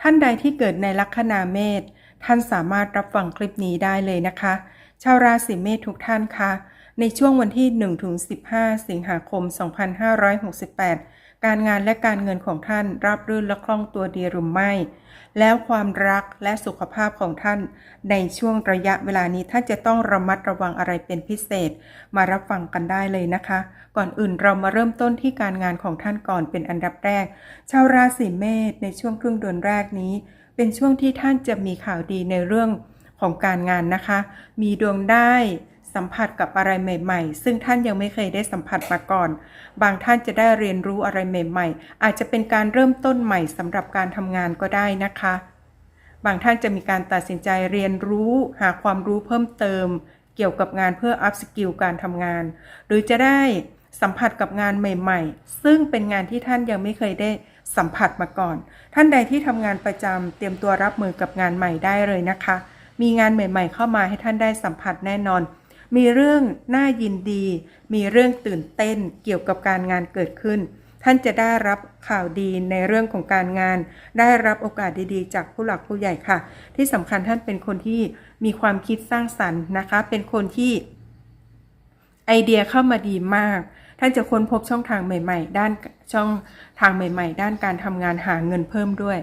ท่านใดที่เกิดในลัคนาเมษท่านสามารถรับฟังคลิปนี้ได้เลยนะคะ ชาวราศีเมษทุกท่านคะในช่วงวันที่ 1-15 สิงหาคม 2568 การงานและการเงินของท่านราบรื่นและคล่องตัวดีหรือไม่ แล้วความรักและสุขภาพของท่าน ในช่วงระยะเวลานี้ท่านจะต้องระมัดระวังอะไรเป็นพิเศษ มารับฟังกันได้เลยนะคะ ก่อนอื่นเรามาเริ่มต้นที่การงานของท่านก่อนเป็นอันดับแรก ชาวราศีเมษในช่วงครึ่งเดือนแรกนี้ เป็นช่วงที่ท่านจะมีข่าวดีในเรื่องของการงานนะคะ มีดวงได้ สัมผัสกับอะไรใหม่ๆ ซึ่งท่านยังไม่เคยได้สัมผัสมาก่อน บางท่านจะได้เรียนรู้อะไรใหม่ๆ อาจจะเป็นการเริ่มต้นใหม่สำหรับการทำงานก็ได้นะคะ บางท่านจะมีการตัดสินใจเรียนรู้ หาความรู้เพิ่มเติม เกี่ยวกับงานเพื่ออัพสกิลการทำงาน หรือจะได้สัมผัสกับงานใหม่ๆ ซึ่งเป็นงานที่ท่านยังไม่เคยได้สัมผัสมาก่อน ท่านใดที่ทำงานประจำเตรียมตัวรับมือกับงานใหม่ได้เลยนะคะ มีงานใหม่ ๆ เข้ามาให้ท่านได้สัมผัสแน่นอน มีเรื่องน่ายินดี มีเรื่องตื่นเต้นเกี่ยวกับการงานเกิดขึ้น ท่านจะได้รับข่าวดีในเรื่องของการงาน ได้รับโอกาสดีๆ จากผู้หลักผู้ใหญ่ค่ะ ที่สำคัญท่านเป็นคนที่มีความคิดสร้างสรรค์นะคะ เป็นคนที่ไอเดียเข้ามาดีมาก ท่านจะค้นพบช่องทางใหม่ ๆ ด้านช่องทางใหม่ ๆ ด้านการทำงานหาเงินเพิ่มด้วย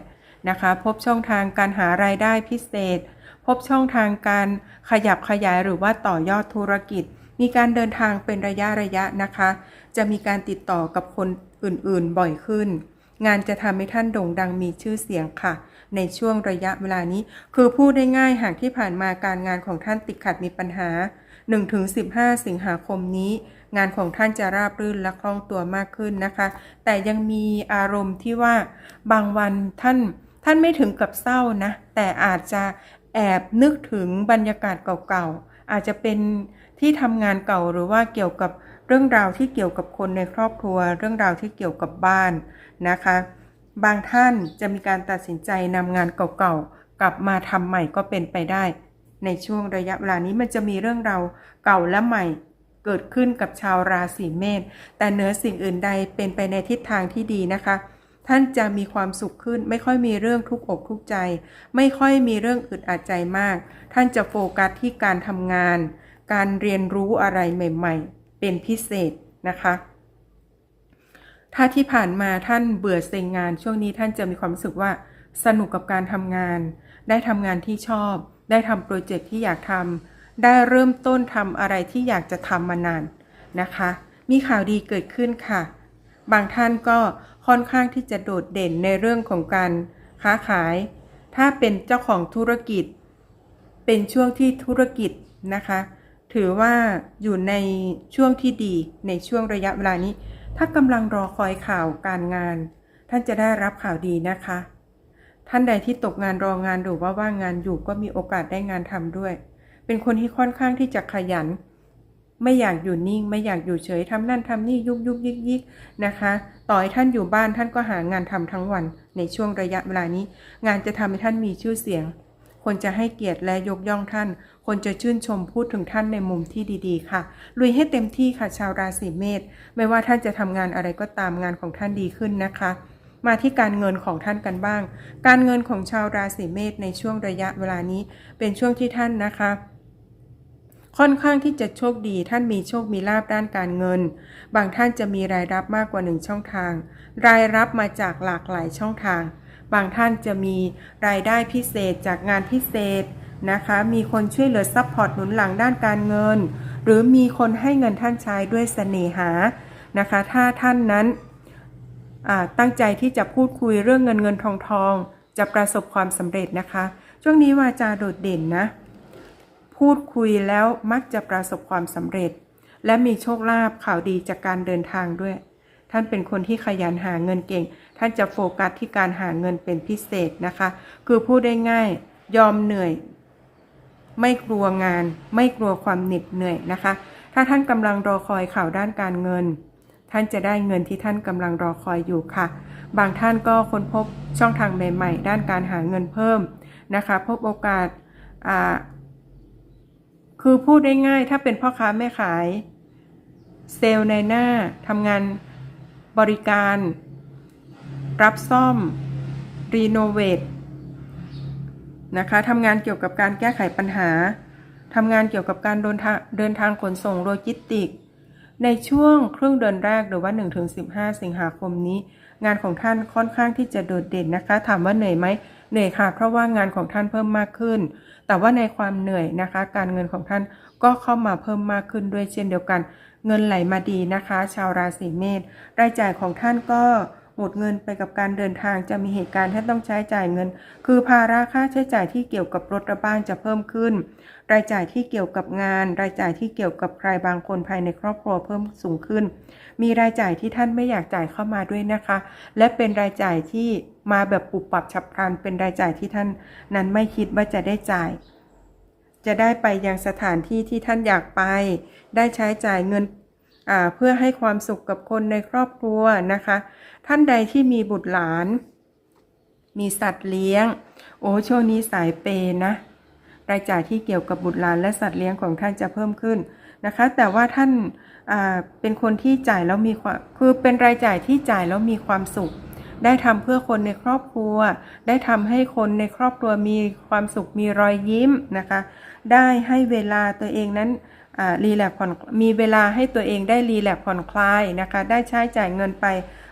นะคะ พบช่องทางการหารายได้พิเศษ พบช่องทางการขยับขยายหรือว่าต่อยอดธุรกิจ มีการเดินทางเป็นระยะระยะนะคะ จะมีการติดต่อกับคนอื่นๆบ่อยขึ้น งานจะทำให้ท่านโด่งดังมีชื่อเสียงค่ะ ในช่วงระยะเวลานี้ คือพูดได้ง่ายหากที่ผ่านมาการงานของท่านติดขัดมีปัญหา 1-15 สิงหาคมนี้ งานของท่านจะราบรื่นและคล่องตัวมากขึ้นนะคะ แต่ยังมีอารมณ์ที่ว่าบางวันท่านท่านไม่ถึงกับเศร้านะ แต่อาจจะ แอบนึกถึงบรรยากาศเก่าๆ อาจจะเป็นที่ทำงานเก่าหรือว่าเกี่ยวกับเรื่องราวที่เกี่ยวกับคนในครอบครัว เรื่องราวที่เกี่ยวกับบ้านนะคะ บางท่านจะมีการตัดสินใจนำงานเก่าๆ กลับมาทำใหม่ก็เป็นไปได้ ในช่วงระยะเวลานี้มันจะมีเรื่องราวเก่าและใหม่เกิดขึ้นกับชาวราศีเมษแต่เหนือสิ่งอื่นใดเป็นไปในทิศทางที่ดีนะคะ ท่านจะมีความสุขขึ้น ไม่ค่อยมีเรื่องทุกอกทุกใจ ไม่ค่อยมีเรื่องอึดอัดใจมาก ท่านจะโฟกัสที่การทำงาน การเรียนรู้อะไรใหม่ ๆ เป็นพิเศษนะคะ ถ้าที่ผ่านมาท่านเบื่อเซ็งงานช่วงนี้ท่านจะมีความรู้สึกว่าสนุกกับการทำงาน ได้ทำงานที่ชอบ ได้ทำโปรเจกต์ที่อยากทำได้เริ่มต้นทำอะไรที่อยากจะทำมานานนะคะ มีข่าวดีเกิดขึ้นค่ะ บางท่านก็ค่อนข้างที่จะโดดเด่นในเรื่องของการค้าขาย ถ้าเป็นเจ้าของธุรกิจ เป็นช่วงที่ธุรกิจนะคะ ถือว่าอยู่ในช่วงที่ดีในช่วงระยะเวลานี้ ถ้ากำลังรอคอยข่าวการงาน ท่านจะได้รับข่าวดีนะคะ ท่านใดที่ตกงานรองานหรือว่าว่างงานอยู่ก็มีโอกาสได้งานทำด้วย เป็นคนที่ค่อนข้างที่จะขยัน ไม่อยากอยู่นิ่ง ไม่อยากอยู่เฉยทำนั่นทำนี่ยุกยุกยิกยิกนะคะ ต่อให้ท่านอยู่บ้านท่านก็หางานทำทั้งวันในช่วงระยะเวลานี้ งานจะทำให้ท่านมีชื่อเสียง คนจะให้เกียรติและยกย่องท่าน คนจะชื่นชมพูดถึงท่านในมุมที่ดีๆ ค่ะ ลุยให้เต็มที่ค่ะชาวราศีเมษไม่ว่าท่านจะทำงานอะไรก็ตามงานของท่านดีขึ้นนะคะมาที่การเงินของท่านกันบ้าง การเงินของชาวราศีเมษในช่วงระยะเวลานี้ เป็นช่วงที่ท่านนะคะ ค่อนข้างที่จะโชคดีท่านมีโชคมีลาบด้านการเงิน บางท่านจะมีรายรับมากกว่าหนึ่งช่องทาง รายรับมาจากหลากหลายช่องทาง บางท่านจะมีรายได้พิเศษจากงานพิเศษนะคะ มีคนช่วยเหลือซัพพอร์ตหนุนหลังด้านการเงิน หรือมีคนให้เงินท่านใช้ด้วยเสน่หานะคะ ถ้าท่านนั้นตั้งใจที่จะพูดคุยเรื่องเงินเงินทองทอง จะประสบความสำเร็จนะคะ ช่วงนี้วาจาโดดเด่นนะ พูดคุยแล้วมักจะประสบความสำเร็จ และมีโชคลาภข่าวดีจากการเดินทางด้วย ท่านเป็นคนที่ขยันหาเงินเก่ง ท่านจะโฟกัสที่การหาเงินเป็นพิเศษนะคะ คือพูดได้ง่ายยอมเหนื่อย ไม่กลัวงาน ไม่กลัวความเหน็ดเหนื่อยนะคะ ถ้าท่านกำลังรอคอยข่าวด้านการเงิน ท่านจะได้เงินที่ท่านกำลังรอคอยอยู่ค่ะ บางท่านก็ค้นพบช่องทางใหม่ ๆ ด้านการหาเงินเพิ่มนะคะ พบโอกาสอ่า คือพูดได้ง่ายถ้าเป็นพ่อค้าแม่ขาย เซลล์ในหน้าทำงานบริการ รับซ่อม รีโนเวทนะคะทำงานเกี่ยวกับการแก้ไขปัญหาทำงานเกี่ยวกับการเดินทางเดินทางขนส่งโลจิสติก ในช่วงครึ่งเดือนแรกหรือว่า 1-15 สิงหาคมนี้ งานของท่านค่อนข้างที่จะโดดเด่นนะคะ ถามว่าเหนื่อยไหม เหนื่อยค่ะ เพราะว่างานของท่านเพิ่มมากขึ้น แต่ว่าในความเหนื่อยนะคะ การเงินของท่านก็เข้ามาเพิ่มมากขึ้นด้วยเช่นเดียวกัน เงินไหลมาดีนะคะ ชาวราศีเมษรายจ่ายของท่านก็ หมดเงินไปกับการเดินทางจะมีเหตุการณ์ที่ต้องใช้จ่ายเงิน คือภาระค่าใช้จ่ายที่เกี่ยวกับรถและบ้านจะเพิ่มขึ้น รายจ่ายที่เกี่ยวกับงาน รายจ่ายที่เกี่ยวกับใครบางคนภายในครอบครัวเพิ่มสูงขึ้น มีรายจ่ายที่ท่านไม่อยากจ่ายเข้ามาด้วยนะคะ และเป็นรายจ่ายที่มาแบบปุบปับฉับพลัน เป็นรายจ่ายที่ท่านนั้นไม่คิดว่าจะได้จ่ายจะได้ไปยังสถานที่ที่ท่านอยากไป ได้ใช้จ่ายเงิน เพื่อให้ความสุขกับคนในครอบครัวนะคะ ท่านใดที่มีบุตรหลาน มีสัตว์เลี้ยง โอ้ช่วงนี้สายเปนะรายจ่ายที่เกี่ยวกับบุตรหลานและสัตว์เลี้ยงของท่านจะเพิ่มขึ้นนะคะ แต่ว่าท่านเป็นคนที่จ่ายแล้วมีความคือเป็นรายจ่ายที่จ่ายแล้วมีความสุข ได้ทำเพื่อคนในครอบครัว ได้ทำให้คนในครอบครัวมีความสุขมีรอยยิ้มนะคะ ได้ให้เวลาตัวเองนั้นรีแลกผ่อนมีเวลาให้ตัวเองได้รีแลกผ่อนคลายนะคะ ได้ใช้จ่ายเงินไป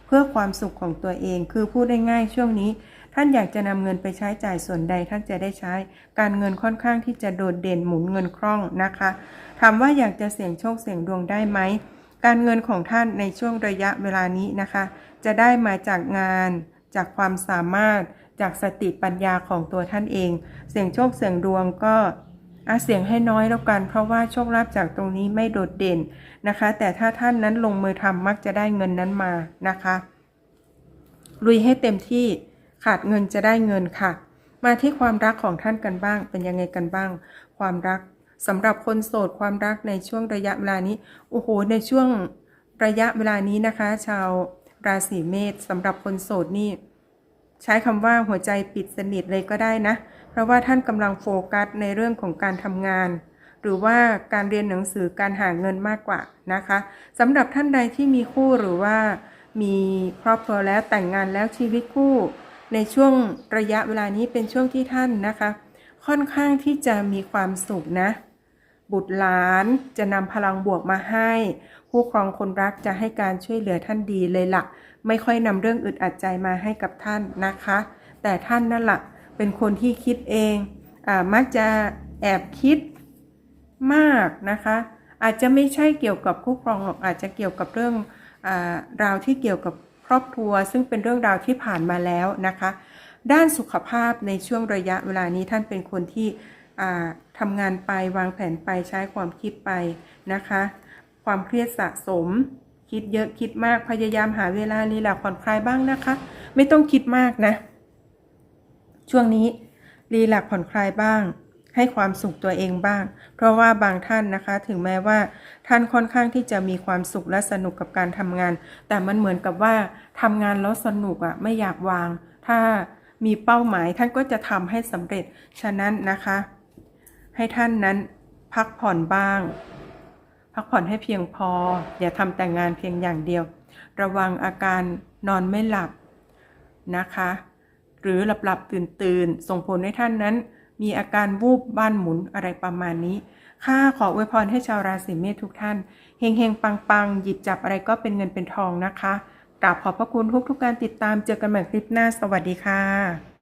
เพื่อความสุขของตัวเอง คือพูดได้ง่ายช่วงนี้ ท่านอยากจะนำเงินไปใช้จ่ายส่วนใดท่านจะได้ใช้ การเงินค่อนข้างที่จะโดดเด่นหมุนเงินคล่องนะคะ ถามว่าอยากจะเสี่ยงโชคเสี่ยงดวงได้ไหม การเงินของท่านในช่วงระยะเวลานี้นะคะ จะได้มาจากงาน จากความสามารถ จากสติปัญญาของตัวท่านเอง เสียงโชคเสียงดวงก็อาเสียงให้น้อยแล้วกัน เพราะว่าโชคลาภจากตรงนี้ไม่โดดเด่นนะคะ แต่ถ้าท่านนั้นลงมือทำมักจะได้เงินนั้นมานะคะลุยให้เต็มที่ขาดเงินจะได้เงินค่ะ มาที่ความรักของท่านกันบ้าง เป็นยังไงกันบ้าง ความรัก สำหรับคนโสดความรักในช่วงระยะเวลานี้ โอ้โห ในช่วงระยะเวลานี้นะคะ ชาวราศีเมษสำหรับคนโสดนี่ ใช้คำว่าหัวใจปิดสนิทเลยก็ได้นะ เพราะว่าท่านกำลังโฟกัสในเรื่องของการทำงาน หรือว่าการเรียนหนังสือการหาเงินมากกว่านะคะสำหรับท่านใดที่มีคู่หรือว่ามีครอบครัวแล้วแต่งงานแล้วชีวิตคู่ ในช่วงระยะเวลานี้เป็นช่วงที่ท่านนะคะ ค่อนข้างที่จะมีความสุขนะ บุตรหลานจะนำพลังบวกมาให้ ผู้ครองคนรักจะให้การช่วยเหลือท่านดีเลยละ่ะ ไม่ค่อยนำเรื่องอึดอัดใจมาให้กับท่านนะคะ แต่ท่านนั่นละ่ะเป็นคนที่คิดเองอามักจะแอบคิดมากนะคะ อาจจะไม่ใช่เกี่ยวกับคู่ครองหรอกอาจจะเกี่ยวกับเรื่องอราวที่เกี่ยวกับครอบครัว ซึ่งเป็นเรื่องราวที่ผ่านมาแล้วนะคะ ด้านสุขภาพในช่วงระยะเวลานี้ท่านเป็นคนที่ทำงานไปวางแผนไปใช้ความคิดไปนะคะ ความเครียดสะสม คิดเยอะคิดมากพยายามหาเวลาลีลาผ่อนคลายบ้างนะคะ ไม่ต้องคิดมากนะ ช่วงนี้รีแลกผ่อนคลายบ้าง ให้ความสุขตัวเองบ้าง เพราะว่าบางท่านนะคะถึงแม้ว่าท่านค่อนข้างที่จะมีความสุขและสนุกกับการทำงาน แต่มันเหมือนกับว่าทำงานแล้วสนุกอะ่ะไม่อยากวาง ถ้า มีเป้าหมายท่านก็จะทำให้สำเร็จ ฉะนั้นนะคะ ให้ท่านนั้นพักผ่อนบ้าง พักผ่อนให้เพียงพอ อย่าทำแต่งานเพียงอย่างเดียว ระวังอาการนอนไม่หลับนะคะ หรือหลับหลับตื่นตื่นส่งผลให้ท่านนั้น มีอาการวูบบ้านหมุนอะไรประมาณนี้ข้าขออวยพรให้ชาวราศีเมษทุกท่านเฮงเฮงปังปังหยิบจับอะไรก็เป็นเงินเป็นทองนะคะ กราบขอบพระคุณทุกทุกการติดตามเจอกันใหม่คลิปหน้า สวัสดีค่ะ